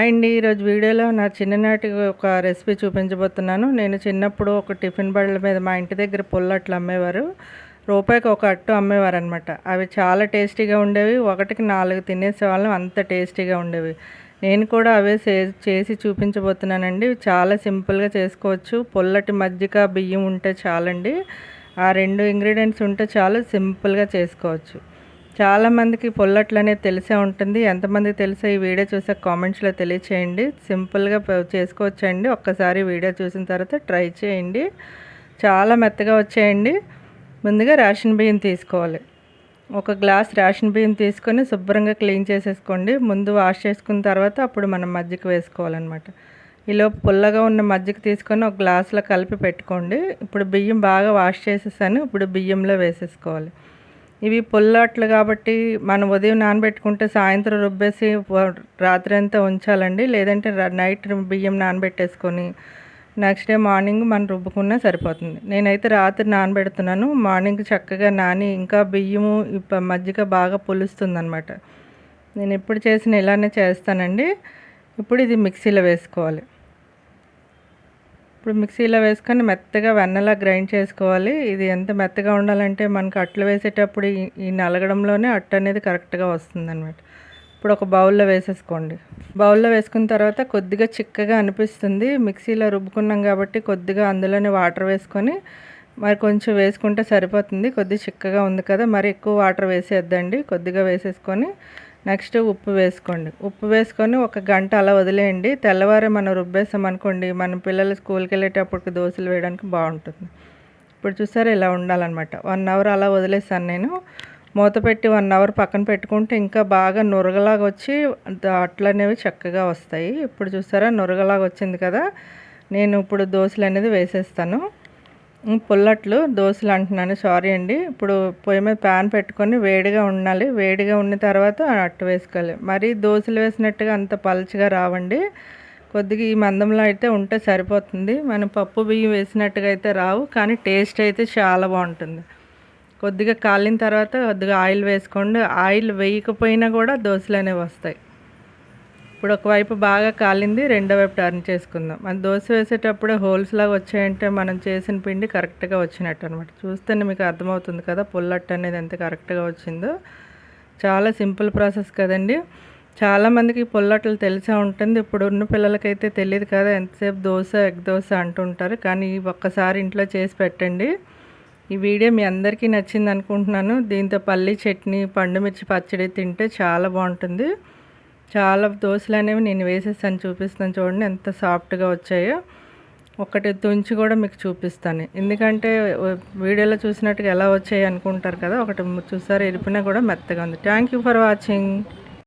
అండి ఈరోజు వీడియోలో నా చిన్ననాటి ఒక రెసిపీ చూపించబోతున్నాను. నేను చిన్నప్పుడు ఒక టిఫిన్ బళ్ళ మీద మా ఇంటి దగ్గర పుల్లట్లు అమ్మేవారు. రూపాయికి ఒక అట్టు అమ్మేవారు అనమాట అవి చాలా టేస్టీగా ఉండేవి. ఒకటికి నాలుగు తినేసేవాళ్ళం. అంత టేస్టీగా ఉండేవి. నేను కూడా అవే చేసి చూపించబోతున్నానండి. చాలా సింపుల్గా చేసుకోవచ్చు. పుల్లటి మజ్జిగ బియ్యం ఉంటే చాలండి. ఆ రెండు ఇంగ్రీడియంట్స్ ఉంటే చాలు. సింపుల్గా చేసుకోవచ్చు. చాలామందికి పొల్లట్లు అనేది తెలిసే ఉంటుంది. ఎంతమందికి తెలిసే ఈ వీడియో చూసాక కామెంట్స్లో తెలియచేయండి. సింపుల్గా చేసుకోవచ్చండి. ఒక్కసారి వీడియో చూసిన తర్వాత ట్రై చేయండి. చాలా మెత్తగా వచ్చేయండి. ముందుగా రేషన్ బియ్యం తీసుకోవాలి. ఒక గ్లాస్ రేషన్ బియ్యం తీసుకొని శుభ్రంగా క్లీన్ చేసేసుకోండి. ముందు వాష్ చేసుకున్న తర్వాత అప్పుడు మనం మజ్జిగ వేసుకోవాలన్నమాట. ఇలా పుల్లగా ఉన్న మజ్జిగ తీసుకొని ఒక గ్లాస్లో కలిపి పెట్టుకోండి. ఇప్పుడు బియ్యం బాగా వాష్ చేసేసాను. ఇప్పుడు బియ్యంలో వేసేసుకోవాలి. ఇవి పుల్లట్లు కాబట్టి మనం ఉదయం నానబెట్టుకుంటే సాయంత్రం రుబ్బేసి రాత్రి అంతా ఉంచాలండి. లేదంటే నైట్ బియ్యం నానబెట్టేసుకొని నెక్స్ట్ డే మార్నింగ్ మనం రుబ్బుకున్నా సరిపోతుంది. నేనైతే రాత్రి నానబెడుతున్నాను. మార్నింగ్ చక్కగా నాని ఇంకా బియ్యము మజ్జిగ బాగా పులుస్తుంది అనమాట నేను ఎప్పుడు చేసిన ఇలానే చేస్తానండి. ఇప్పుడు ఇది మిక్సీలో వేసుకోవాలి. ఇప్పుడు మిక్సీలో వేసుకొని మెత్తగా వెన్నలా గ్రైండ్ చేసుకోవాలి. ఇది ఎంత మెత్తగా ఉండాలంటే మనకు అట్లు వేసేటప్పుడు ఈ నలగడంలోనే అట్టు అనేది కరెక్ట్గా వస్తుంది అనమాట ఇప్పుడు ఒక బౌల్లో వేసేసుకోండి. బౌల్లో వేసుకున్న తర్వాత కొద్దిగా చిక్కగా అనిపిస్తుంది. మిక్సీలో రుబ్బుకున్నాం కాబట్టి కొద్దిగా అందులోనే వాటర్ వేసుకొని మరి కొంచెం వేసుకుంటే సరిపోతుంది. కొద్దిగా చిక్కగా ఉంది కదా మరి ఎక్కువ వాటర్ వేసేద్దండి కొద్దిగా వేసేసుకొని నెక్స్ట్ ఉప్పు వేసుకోండి. ఉప్పు వేసుకొని ఒక గంట అలా వదిలేయండి. తెల్లవారే మనం రుబ్బేసాం అనుకోండి మన పిల్లలు స్కూల్కి వెళ్ళేటప్పటికి దోశలు వేయడానికి బాగుంటుంది. ఇప్పుడు చూసారు ఇలా ఉండాలన్నమాట. వన్ అవర్ అలా వదిలేసాను నేను. మూత పెట్టి వన్ అవర్ పక్కన పెట్టుకుంటే ఇంకా బాగా నురగలాగా వచ్చి అట్లు అనేవి చక్కగా వస్తాయి. ఇప్పుడు చూసారా నురగలాగా వచ్చింది కదా. నేను ఇప్పుడు దోశలు అనేది వేసేస్తాను. పుల్లట్లు దోశలు అంటున్నాను. సారీ అండి. ఇప్పుడు పొయ్యి మీద ప్యాన్ పెట్టుకొని వేడిగా ఉండాలి. వేడిగా ఉన్న తర్వాత అట్టు వేసుకోవాలి. మరీ దోశలు వేసినట్టుగా అంత పలచగా రావండి. కొద్దిగా ఈ మందంలో అయితే ఉంటే సరిపోతుంది. మనం పప్పు బియ్యం వేసినట్టుగా అయితే రావు కానీ టేస్ట్ అయితే చాలా బాగుంటుంది. కొద్దిగా కాలిన తర్వాత కొద్దిగా ఆయిల్ వేసుకోండి. ఆయిల్ వేయకపోయినా కూడా దోశలు అనేవి వస్తాయి. ఇప్పుడు ఒకవైపు బాగా కాలింది రెండో వైపు టర్న్ చేసుకుందాం. మన దోశ వేసేటప్పుడే హోల్స్ లాగా వచ్చాయంటే మనం చేసిన పిండి కరెక్ట్గా వచ్చినట్టు అనమాట చూస్తేనే మీకు అర్థమవుతుంది కదా పుల్లట్టు అనేది ఎంత కరెక్ట్గా వచ్చిందో. చాలా సింపుల్ ప్రాసెస్ కదండి. చాలామందికి పుల్లట్లు తెలిసే ఉంటుంది. ఇప్పుడు ఉన్న పిల్లలకైతే తెలియదు కదా ఎంతసేపు దోశ ఎగ్ దోశ అంటుంటారు కానీ ఒక్కసారి ఇంట్లో చేసి పెట్టండి. ఈ వీడియో మీ అందరికీ నచ్చింది అనుకుంటున్నాను. దీంతో పల్లి చట్నీ పండుమిర్చి పచ్చడి తింటే చాలా బాగుంటుంది. చాలా దోశలు అనేవి నేను వేసేసాను చూపిస్తాను చూడండి ఎంత సాఫ్ట్గా వచ్చాయో. ఒకటి తుంచి కూడా మీకు చూపిస్తాను. ఎందుకంటే వీడియోలో చూసినట్టుగా ఎలా వచ్చాయి అనుకుంటారు కదా ఒకటి చూసారు ఎరిపినా కూడా మెత్తగా ఉంది. Thank you for watching